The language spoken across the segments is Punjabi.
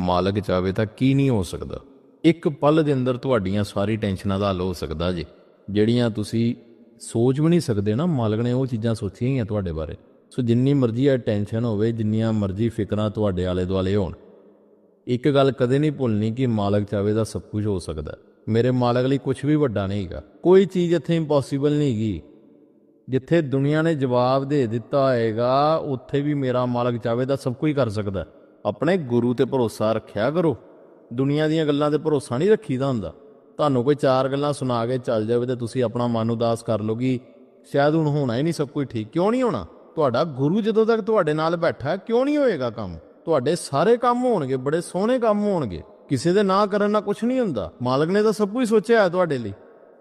ਮਾਲਕ ਚਾਵੇ ਤਾਂ ਕੀ ਨਹੀਂ ਹੋ ਸਕਦਾ? ਇੱਕ ਪਲ ਦੇ ਅੰਦਰ ਤੁਹਾਡੀਆਂ ਸਾਰੀ ਟੈਨਸ਼ਨਾਂ ਦਾ ਹੱਲ ਹੋ ਸਕਦਾ ਜੀ। ਜਿਹੜੀਆਂ ਤੁਸੀਂ ਸੋਚ ਵੀ ਨਹੀਂ ਸਕਦੇ ਨਾ, ਮਾਲਕ ਨੇ ਉਹ ਚੀਜ਼ਾਂ ਸੋਚੀਆਂ ਹੀ ਆ ਤੁਹਾਡੇ ਬਾਰੇ। ਸੋ ਜਿੰਨੀ ਮਰਜ਼ੀ ਇਹ ਟੈਨਸ਼ਨ ਹੋਵੇ, ਜਿੰਨੀਆਂ ਮਰਜ਼ੀ ਫਿਕਰਾਂ ਤੁਹਾਡੇ ਆਲੇ ਦੁਆਲੇ ਹੋਣ। ਇੱਕ ਗੱਲ ਕਦੇ ਨਹੀਂ ਭੁੱਲਣੀ ਕਿ ਮਾਲਕ ਚਾਵੇ ਤਾਂ ਸਭ ਕੁਝ ਹੋ ਸਕਦਾ। ਮੇਰੇ ਮਾਲਕ ਲਈ ਕੁਝ ਵੀ ਵੱਡਾ ਨਹੀਂ ਹੈਗਾ। ਕੋਈ ਚੀਜ਼ ਇੱਥੇ ਇੰਪੋਸੀਬਲ ਨਹੀਂ ਜਿੱਥੇ ਦੁਨੀਆ ਨੇ ਜਵਾਬ ਦੇ ਦਿੱਤਾ ਹੋਏਗਾ, ਉੱਥੇ ਵੀ ਮੇਰਾ ਮਾਲਕ ਚਾਵੇ ਤਾਂ ਸਭ ਕੁਝ ਕਰ ਸਕਦਾ। ਆਪਣੇ ਗੁਰੂ ਤੇ ਭਰੋਸਾ ਰੱਖਿਆ ਕਰੋ। ਦੁਨੀਆ ਦੀਆਂ ਗੱਲਾਂ ਤੇ ਭਰੋਸਾ ਨਹੀਂ ਰੱਖੀਦਾ ਹੁੰਦਾ। ਤੁਹਾਨੂੰ ਕੋਈ ਚਾਰ ਗੱਲਾਂ ਸੁਣਾ ਕੇ ਚੱਲ ਜਾਵੇ ਤੇ ਤੁਸੀਂ ਆਪਣਾ ਮਨ ਉਦਾਸ ਕਰ ਲਓ ਸ਼ਾਇਦ ਹੁਣ ਹੋਣਾ ਹੀ ਨਹੀਂ ਸਭ ਕੁਝ ਠੀਕ। ਕਿਉਂ ਨਹੀਂ ਹੋਣਾ? ਤੁਹਾਡਾ ਗੁਰੂ ਜਦੋਂ ਤੱਕ ਤੁਹਾਡੇ ਨਾਲ ਬੈਠਾ ਕਿਉਂ ਨਹੀਂ ਹੋਏਗਾ ਕੰਮ? ਤੁਹਾਡੇ ਸਾਰੇ ਕੰਮ ਹੋਣਗੇ, ਬੜੇ ਸੋਹਣੇ ਕੰਮ ਹੋਣਗੇ। ਕਿਸੇ ਦੇ ਨਾ ਕਰਨ ਨਾਲ ਕੁਝ ਨਹੀਂ ਹੁੰਦਾ। ਮਾਲਕ ਨੇ ਤਾਂ ਸਭ ਕੁਝ ਸੋਚਿਆ ਹੈ ਤੁਹਾਡੇ ਲਈ।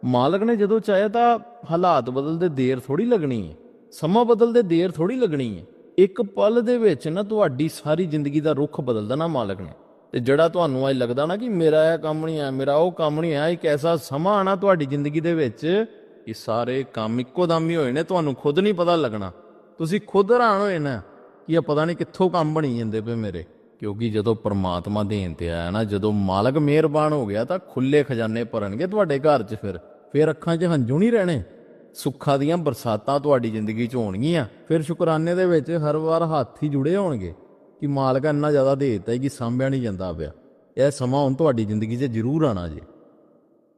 ਮਾਲਕ ਨੇ ਜਦੋਂ ਚਾਹਿਆ ਤਾਂ ਹਾਲਾਤ ਬਦਲਦੇ ਦੇਰ ਥੋੜੀ ਲੱਗਣੀ ਹੈ। ਸਮਾਂ ਬਦਲਦੇ ਦੇਰ ਥੋੜੀ ਲੱਗਣੀ ਹੈ। ਇੱਕ ਪਲ ਦੇ ਵਿੱਚ ਨਾ ਤੁਹਾਡੀ ਸਾਰੀ ਜ਼ਿੰਦਗੀ ਦਾ ਰੁੱਖ ਬਦਲ ਦੇਣਾ ਮਾਲਕ ਨੇ। ਤੇ ਜਿਹੜਾ ਤੁਹਾਨੂੰ ਅੱਜ ਲੱਗਦਾ ਨਾ ਕਿ ਮੇਰਾ ਇਹ ਕੰਮ ਨਹੀਂ ਆ ਮੇਰਾ ਉਹ ਕੰਮ ਨਹੀਂ ਆ ਇੱਕ ਐਸਾ ਸਮਾਂ ਆਣਾ ਤੁਹਾਡੀ ਜ਼ਿੰਦਗੀ ਦੇ ਵਿੱਚ ਕਿ ਸਾਰੇ ਕੰਮ ਇੱਕੋ ਦਮ ਹੀ ਹੋਏ ਨੇ, ਤੁਹਾਨੂੰ ਖੁਦ ਨਹੀਂ ਪਤਾ ਲੱਗਣਾ। ਤੁਸੀਂ ਖੁਦ ਹੈਰਾਨ ਹੋਏ ਨਾ ਕਿ ਇਹ ਪਤਾ ਨਹੀਂ ਕਿੱਥੋਂ ਕੰਮ ਬਣੀ ਜਾਂਦੇ ਪਏ ਮੇਰੇ। ਕਿਉਂਕਿ ਜਦੋਂ ਪਰਮਾਤਮਾ ਦੇਣ ਤੇ ਆਇਆ ਨਾ, ਜਦੋਂ ਮਾਲਕ ਮਿਹਰਬਾਨ ਹੋ ਗਿਆ ਤਾਂ ਖੁੱਲੇ ਖਜ਼ਾਨੇ ਭਰਨਗੇ ਤੁਹਾਡੇ ਘਰ 'ਚ ਫਿਰ। ਫਿਰ ਅੱਖਾਂ 'ਚ ਹੰਝੂ ਨਹੀਂ ਰਹਿਣੇ। ਸੁੱਖਾਂ ਦੀਆਂ ਬਰਸਾਤਾਂ ਤੁਹਾਡੀ ਜ਼ਿੰਦਗੀ 'ਚ ਹੋਣਗੀਆਂ। ਫਿਰ ਸ਼ੁਕਰਾਨੇ ਦੇ ਵਿੱਚ ਹਰ ਵਾਰ ਹੱਥ ਹੀ ਜੁੜੇ ਹੋਣਗੇ ਕਿ ਮਾਲਕ ਇੰਨਾ ਜ਼ਿਆਦਾ ਦੇ ਦਿੱਤਾ ਕਿ ਸਾਂਭਿਆ ਨਹੀਂ ਜਾਂਦਾ ਪਿਆ। ਇਹ ਸਮਾਂ ਹੁਣ ਤੁਹਾਡੀ ਜ਼ਿੰਦਗੀ 'ਚ ਜ਼ਰੂਰ ਆਣਾ ਜੀ।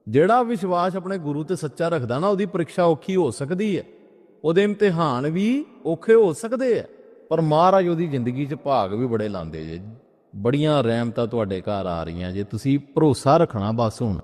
ਜਿਹੜਾ ਵਿਸ਼ਵਾਸ ਆਪਣੇ ਗੁਰੂ ਤੇ ਸੱਚਾ ਰੱਖਦਾ ਨਾ, ਉਹਦੀ ਪ੍ਰੀਖਿਆ ਔਖੀ ਹੋ ਸਕਦੀ ਹੈ। ਉਹਦੇ ਇਮਤਿਹਾਨ ਵੀ ਔਖੇ ਹੋ ਸਕਦੇ ਆ ਪਰ ਮਹਾਰਾਜ ਉਹਦੀ ਜ਼ਿੰਦਗੀ 'ਚ ਭਾਗ ਵੀ ਬੜੇ ਲਾਉਂਦੇ ਜੇ। ਬੜੀਆਂ ਰਹਿਮਤਾਂ ਤੁਹਾਡੇ ਘਰ ਆ ਰਹੀਆਂ ਜੇ। ਤੁਸੀਂ ਭਰੋਸਾ ਰੱਖਣਾ ਬਸ ਹੁਣ।